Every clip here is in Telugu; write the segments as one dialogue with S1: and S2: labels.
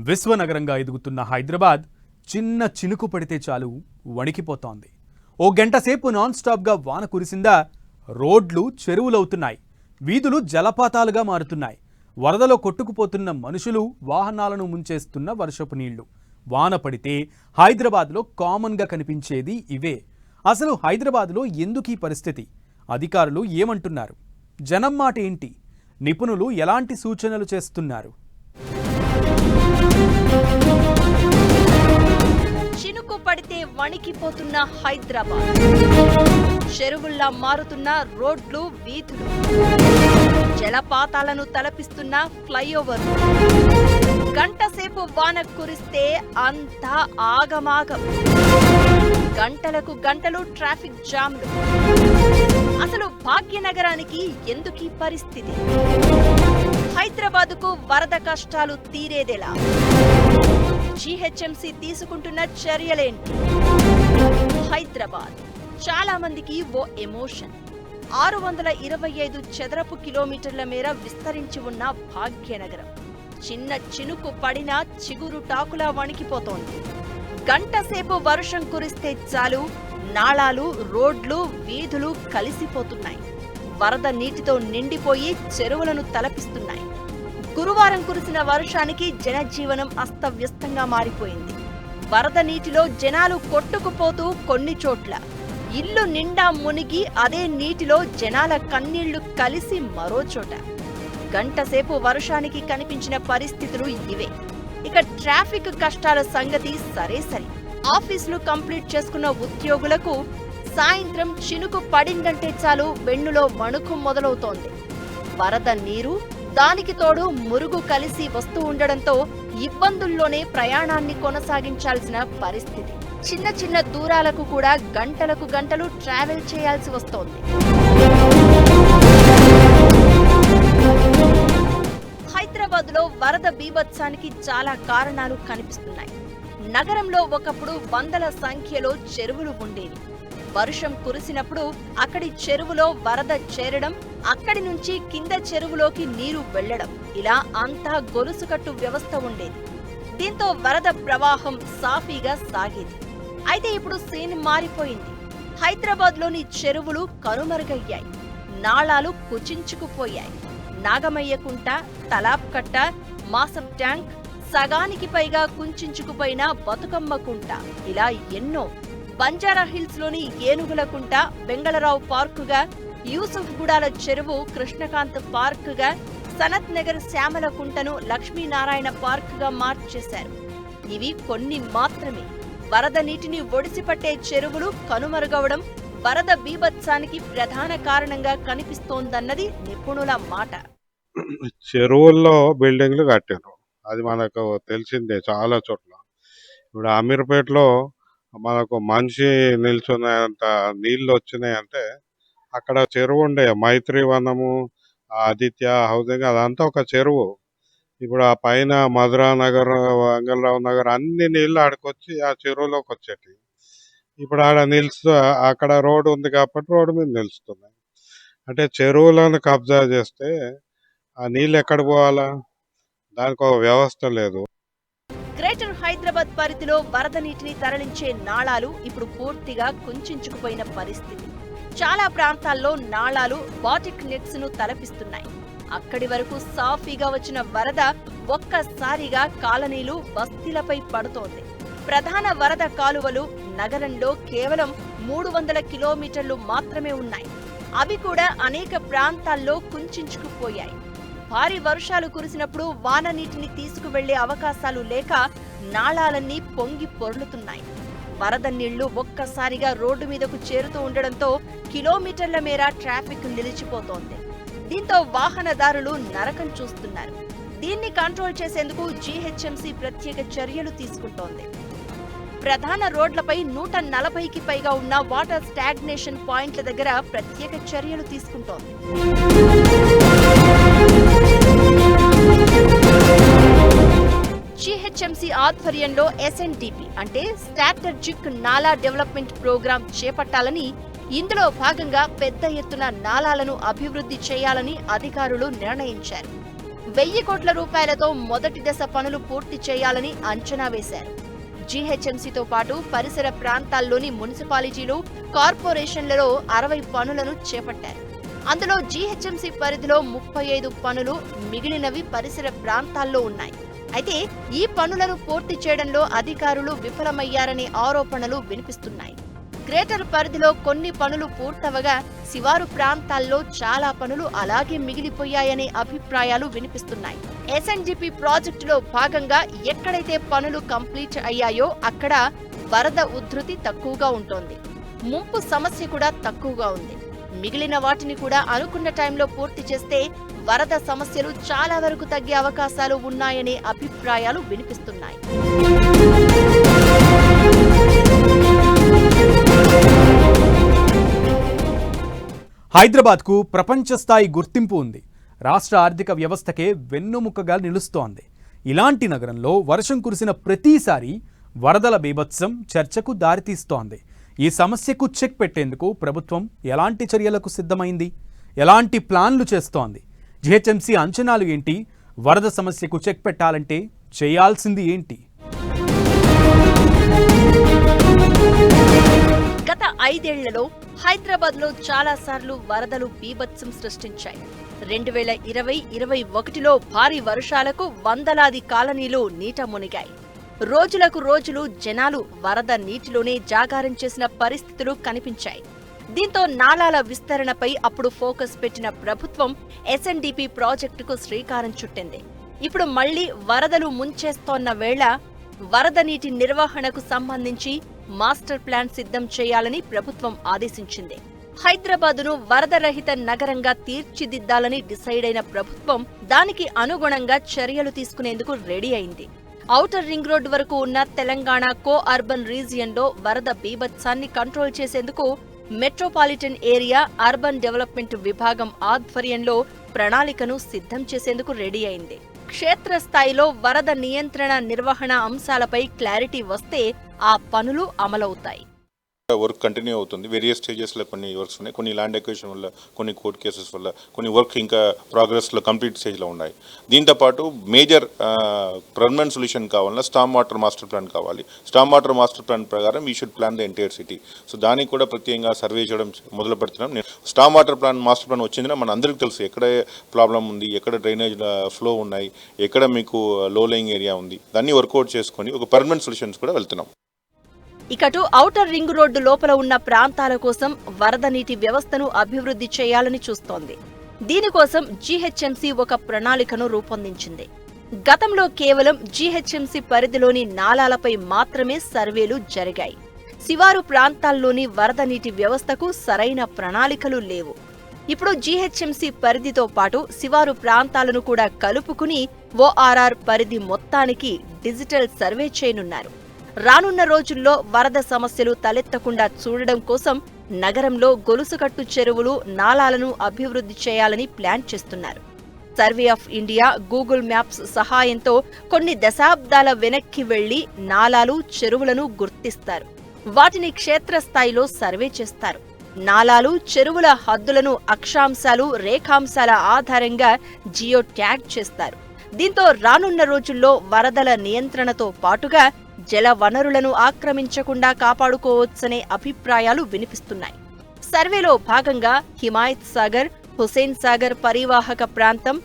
S1: విశ్వనగరంగా ఎదుగుతున్న హైదరాబాద్ చిన్న చినుకు పడితే చాలు వణికిపోతోంది. ఓ గంట సేపు నాన్ స్టాప్గా వాన కురిసిందా రోడ్లు చెరువులవుతున్నాయి. వీధులు జలపాతాలుగా మారుతున్నాయి. వరదలో కొట్టుకుపోతున్న మనుషులు వాహనాలను ముంచేస్తున్న వర్షపు నీళ్ళు. వాన పడితే హైదరాబాద్లో కామన్గా కనిపించేది ఇవే. అసలు హైదరాబాద్లో ఎందుకీ పరిస్థితి? అధికారులు ఏమంటున్నారు? జనం మాట ఏంటి? నిపుణులు ఎలాంటి సూచనలు చేస్తున్నారు?
S2: చినుకు పడితే వణికిపోతున్న హైదరాబాద్. చెరువుల్లా మారుతున్న రోడ్లు వీధులు. జలపాతాలను తలపిస్తున్న ఫ్లైఓవర్. గంటసేపు వాన కురిస్తే అంతా ఆగమాగం. గంటలకు గంటలు ట్రాఫిక్ జామ్లు. అసలు భాగ్యనగరానికి ఎందుకీ పరిస్థితి? హైదరాబాద్కు వరద కష్టాలు తీరేదెలా? జీహెచ్ఎంసీ తీసుకుంటున్న చర్యలేంటి హైదరాబాద్. చాలా మందికి ఓ ఎమోషన్. ఆరు వందల ఇరవై ఐదు చదరపు కిలోమీటర్ల మేర విస్తరించి ఉన్న భాగ్యనగరం. చిన్న చినుకు పడినా చిగురు టాకులా వణికిపోతోంది. గంటసేపు వర్షం కురిస్తే చాలు నాళాలు రోడ్లు వీధులు కలిసిపోతున్నాయి. వరద నీటితో నిండిపోయి చెరువులను తలపిస్తున్నాయి. గురువారం కురిసిన వర్షానికి జనజీవనం అస్తవ్యస్తంగా మారిపోయింది. వరద నీటిలో జనాలు కొట్టుకుపోతూ కొన్ని చోట్ల. ఇల్లు నిండా మునిగి అదే నీటిలో జనాల కన్నీళ్ళు కలిసి మరో చోట. గంటసేపు వర్షానికి కనిపించిన పరిస్థితులు ఇవే. ఇక ట్రాఫిక్ కష్టాల సంగతి సరే సరి. ఆఫీసులు కంప్లీట్ చేసుకున్న ఉద్యోగులకు సాయంత్రం చినుకు పడిందంటే చాలు వెన్నులో వణుకు మొదలవుతోంది. వరద నీరు దానికి తోడు మురుగు కలిసి వస్తూ ఉండడంతో ఇబ్బందుల్లోనే ప్రయాణాన్ని కొనసాగించాల్సిన పరిస్థితి. చిన్న చిన్న దూరాలకు కూడా గంటలకు గంటలు ట్రావెల్ చేయాల్సి వస్తోంది. హైదరాబాద్లో వరద బీభత్సానికి చాలా కారణాలు కనిపిస్తున్నాయి. నగరంలో ఒకప్పుడు వందల సంఖ్యలో చెరువులు ఉండేవి. వర్షం కురిసినప్పుడు అక్కడి చెరువులో వరద చేరడం అక్కడి నుంచి కింద చెరువులోకి నీరు వెళ్ళడం ఇలా అంతా గొలుసుకట్టు వ్యవస్థ ఉండేది. దీంతో వరద ప్రవాహం సాఫీగా సాగేది. అయితే ఇప్పుడు సీన్ మారిపోయింది. హైదరాబాద్లోని చెరువులు కనుమరుగయ్యాయి. నాళాలు కుచించుకుపోయాయి. నాగమయ్యకుంట తలాప్కట్ట మాసప్ ట్యాంక్ సగానికి పైగా కుంచుకుపోయిన బతుకమ్మ కుంట ఇలా ఎన్నో బంజారా హిల్స్లోని ఏనుగుల కుంట బెంగళరావు పార్కుగా యూసుఫ్ గుడాల చెరువు కృష్ణకాంత్ పార్కుగా సనత్ నగర్ శ్యామల కుంటను లక్ష్మీనారాయణ పార్కుగా మార్చేశారు ఇవి కొన్ని మాత్రమే. వరద నీటిని ఒడిసిపట్టే చెరువులు కనుమరుగవడం వరద బీభత్సానికి ప్రధాన కారణంగా కనిపిస్తోందన్నది నిపుణుల మాట.
S3: చెరువుల్లో బిల్డింగ్లు కట్టారు అది మనకు తెలిసిందే చాలా చోట్ల. ఇప్పుడు అమీర్పేటలో మనకు మనిషి నిల్చున్నంత నీళ్ళు వచ్చినాయంటే అక్కడ చెరువు ఉండే మైత్రి వనము ఆదిత్య హౌసింగ్ అదంతా ఒక చెరువు. ఇప్పుడు ఆ పైన మధురా నగర్ వెంగళరావు నగర్ అన్ని నీళ్ళు ఆడికొచ్చి ఆ చెరువులోకి వచ్చేటి ఇప్పుడు ఆడ నిలుస్తూ అక్కడ రోడ్డు ఉంది కాబట్టి రోడ్డు మీద నిలుస్తున్నాయి అంటే చెరువులను కబ్జా చేస్తే ఆ నీళ్ళు ఎక్కడ పోవాలా? దానికి ఒక వ్యవస్థ లేదు.
S2: హైదరాబాద్ పరిధిలో వరద నీటిని తరలించే నాళాలు ఇప్పుడు పూర్తిగా కుంచుకుపోయిన పరిస్థితి. చాలా ప్రాంతాల్లో నాళాలు బాటిక్ నెట్స్ను తలపిస్తున్నాయి. అక్కడి వరకు సాఫీగా వచ్చిన వరద ఒక్కసారిగా కాలనీలు బస్తీలపై పడుతోంది. ప్రధాన వరద కాలువలు నగరంలో కేవలం మూడు వందల కిలోమీటర్లు మాత్రమే ఉన్నాయి. అవి కూడా అనేక ప్రాంతాల్లో కుంచుకుపోయాయి. భారీ వర్షాలు కురిసినప్పుడు వాన నీటిని తీసుకువెళ్ళే అవకాశాలు లేక నాళాలన్నీ పొంగి పొర్లుతున్నాయి. వరద నీళ్ళు ఒక్కసారిగా రోడ్డు మీదకు చేరుతూ ఉండడంతో కిలోమీటర్ల మేర ట్రాఫిక్ నిలిచిపోతోంది. దీంతో వాహనదారులు నరకం చూస్తున్నారు. దీన్ని కంట్రోల్ చేసేందుకు జీహెచ్ఎంసీ ప్రత్యేక చర్యలు తీసుకుంటోంది. ప్రధాన రోడ్లపై నూట నలభైకి పైగా ఉన్న వాటర్ స్టాగ్నేషన్ పాయింట్ల దగ్గర ప్రత్యేక చర్యలు తీసుకుంటోంది. జీహెచ్ఎంసీ ఆధ్వర్యంలో ఎస్ఎన్డిపి అంటే స్ట్రాటజిక్ నాలా డెవలప్మెంట్ ప్రోగ్రాం చేపట్టాలని ఇందులో భాగంగా పెద్ద ఎత్తున నాలాలను అభివృద్ధి చేయాలని అధికారులు నిర్ణయించారు. వెయ్యి కోట్ల రూపాయలతో మొదటి దశ పనులు పూర్తి చేయాలని అంచనా వేశారు. జీహెచ్ఎంసీతో పాటు పరిసర ప్రాంతాల్లోని మున్సిపాలిటీలు కార్పొరేషన్లలో అరవై పనులను చేపట్టారు. అందులో జీహెచ్ఎంసీ పరిధిలో ముప్పై ఐదు పనులు మిగిలినవి పరిసర ప్రాంతాల్లో ఉన్నాయి. అయితే ఈ పనులను పూర్తి చేయడంలో అధికారులు విఫలమయ్యారనే ఆరోపణలు వినిపిస్తున్నాయి. గ్రేటర్ పరిధిలో కొన్ని పనులు పూర్తవగా శివారు ప్రాంతాల్లో చాలా పనులు అలాగే మిగిలిపోయాయనే అభిప్రాయాలు వినిపిస్తున్నాయి. ఎస్ఎన్జిపి ప్రాజెక్టులో భాగంగా ఎక్కడైతే పనులు కంప్లీట్ అయ్యాయో అక్కడ వరద ఉధృతి తక్కువగా ఉంటోంది. ముంపు సమస్య కూడా తక్కువగా ఉంది. మిగిలిన వాటిని కూడా అనుకున్న టైంలో పూర్తి చేస్తే వరద సమస్యలు చాలా వరకు తగ్గే అవకాశాలు ఉన్నాయనే అభిప్రాయాలు వినిపిస్తున్నాయి.
S1: హైదరాబాద్కు ప్రపంచ స్థాయి గుర్తింపు ఉంది. రాష్ట్ర ఆర్థిక వ్యవస్థకే వెన్నుముకగా నిలుస్తోంది. ఇలాంటి నగరంలో వర్షం కురిసిన ప్రతిసారి వరదల బీభత్సం చర్చకు దారితీస్తోంది. ఈ సమస్యకు చెక్ పెట్టేందుకు ప్రభుత్వం ఎలాంటి చర్యలకు సిద్ధమైంది? ఎలాంటి ప్లాన్లు చేస్తోంది? జిహెచ్ఎంసీ అంచనాలు ఏంటి? వరద సమస్యకు చెక్ పెట్టాలంటే చేయాల్సింది ఏంటి?
S2: గత ఐదేళ్ళలో హైదరాబాద్లో చాలా సార్లు వరదలు బీభత్సం సృష్టించాయి. రెండు వేల ఇరవై ఇరవై ఒకటిలో భారీ వర్షాలకు వందలాది కాలనీలు నీట మునిగాయి. రోజులకు రోజులు జనాలు వరద నీటిలోనే జాగారం చేసిన పరిస్థితులు కనిపించాయి. దీంతో నాలాల విస్తరణపై అప్పుడు ఫోకస్ పెట్టిన ప్రభుత్వం ఎస్ఎన్డిపి ప్రాజెక్టుకు శ్రీకారం చుట్టింది. ఇప్పుడు మళ్ళీ వరదలు ముంచేస్తోన్న వేళ వరద నీటి నిర్వహణకు సంబంధించి మాస్టర్ ప్లాన్ సిద్ధం చేయాలని ప్రభుత్వం ఆదేశించింది. హైదరాబాదును వరద రహిత నగరంగా తీర్చిదిద్దాలని డిసైడ్ అయిన ప్రభుత్వం దానికి అనుగుణంగా చర్యలు తీసుకునేందుకు రెడీ అయింది. ఔటర్ రింగ్ రోడ్ వరకు ఉన్న తెలంగాణ కో అర్బన్ రీజియన్లో వరద బీభత్సాన్ని కంట్రోల్ చేసేందుకు మెట్రోపాలిటన్ ఏరియా అర్బన్ డెవలప్మెంట్ విభాగం ఆధ్వర్యంలో ప్రణాళికను సిద్ధం చేసేందుకు రెడీ అయింది. క్షేత్రస్థాయిలో వరద నియంత్రణ నిర్వహణ అంశాలపై క్లారిటీ వస్తే ఆ పనులు అమలవుతాయి.
S4: వర్క్ కంటిన్యూ అవుతుంది. వేరియస్ స్టేజెస్లో కొన్ని వర్క్స్ ఉన్నాయి. కొన్ని ల్యాండ్ ఎక్వేషన్ వల్ల కొన్ని కోర్ట్ కేసెస్ వల్ల కొన్ని వర్క్ ఇంకా ప్రోగ్రెస్లో కంప్లీట్ స్టేజ్లో ఉన్నాయి. దీంతో పాటు మేజర్ పర్మనెంట్ సొల్యూషన్ కావాలన్నా స్టామ్ వాటర్ మాస్టర్ ప్లాన్ కావాలి. స్టామ్ వాటర్ మాస్టర్ ప్లాన్ ప్రకారం ఈ should plan the entire city so దానికి కూడా ప్రత్యేకంగా సర్వే చేయడం మొదలు పెడుతున్నాం. నేను storm water plan master plan వచ్చిందని మన అందరికీ తెలుసు ఎక్కడ ప్రాబ్లం ఉంది ఎక్కడ డ్రైనేజ్ ఫ్లో ఉన్నాయి ఎక్కడ మీకు లో లయింగ్ ఏరియా ఉంది. దాన్ని వర్కౌట్ చేసుకొని ఒక పర్మనెంట్ సొల్యూషన్స్ కూడా వెళ్తున్నాం.
S2: ఇకటు ఔటర్ రింగ్ రోడ్డు లోపల ఉన్న ప్రాంతాల కోసం వరద నీటి వ్యవస్థను అభివృద్ధి చేయాలని చూస్తోంది. దీనికోసం జీహెచ్ఎంసీ ఒక ప్రణాళికను రూపొందించింది. గతంలో కేవలం జీహెచ్ఎంసీ పరిధిలోని నాలాలపై మాత్రమే సర్వేలు జరిగాయి. శివారు ప్రాంతాల్లోని వరద నీటి వ్యవస్థకు సరైన ప్రణాళికలు లేవు. ఇప్పుడు జీహెచ్ఎంసీ పరిధితో పాటు శివారు ప్రాంతాలను కూడా కలుపుకుని ఓఆర్ఆర్ పరిధి మొత్తానికి డిజిటల్ సర్వే చేయనున్నారు. రానున్న రోజుల్లో వరద సమస్యలు తలెత్తకుండా చూడడం కోసం నగరంలో గొలుసుకట్టు చెరువులు నాలాలను అభివృద్ధి చేయాలని ప్లాన్ చేస్తున్నారు. Survey of India Google maps సహాయంతో కొన్ని దశాబ్దాల వెనక్కి వెళ్ళి నాలాలు చెరువులను గుర్తిస్తారు. వాటిని క్షేత్రస్థాయిలో సర్వే చేస్తారు. నాలాలు చెరువుల హద్దులను అక్షాంశాలు రేఖాంశాల ఆధారంగా జియో ట్యాగ్ చేస్తారు. దీంతో రానున్న రోజుల్లో వరదల నియంత్రణతో పాటుగా జల వనరులను ఆక్రమించకుండా కాపాడుకోవచ్చనే అభిప్రాయాలు వినిపిస్తున్నాయి. సర్వేలో భాగంగా హిమాయత్ సాగర్ హుసేన్ సాగర్ పరివాహక ప్రాంతం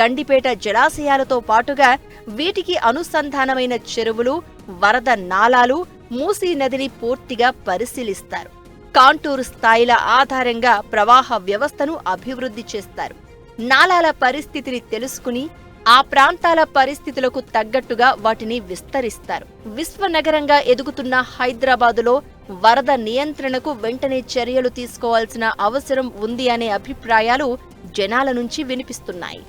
S2: గండిపేట జలాశయాలతో పాటుగా వీటికి అనుసంధానమైన చెరువులు వరద నాలాలు మూసీ నదిని పూర్తిగా పరిశీలిస్తారు. కాంటూరు స్థాయిల ఆధారంగా ప్రవాహ వ్యవస్థను అభివృద్ధి చేస్తారు. నాలాల పరిస్థితిని తెలుసుకుని ఆ ప్రాంతాల పరిస్థితులకు తగ్గట్టుగా వాటిని విస్తరిస్తారు. విశ్వనగరంగా ఎదుగుతున్న హైదరాబాదులో వరద నియంత్రణకు వెంటనే చర్యలు తీసుకోవాల్సిన అవసరం ఉంది అనే అభిప్రాయాలు జనాల నుంచి వినిపిస్తున్నాయి.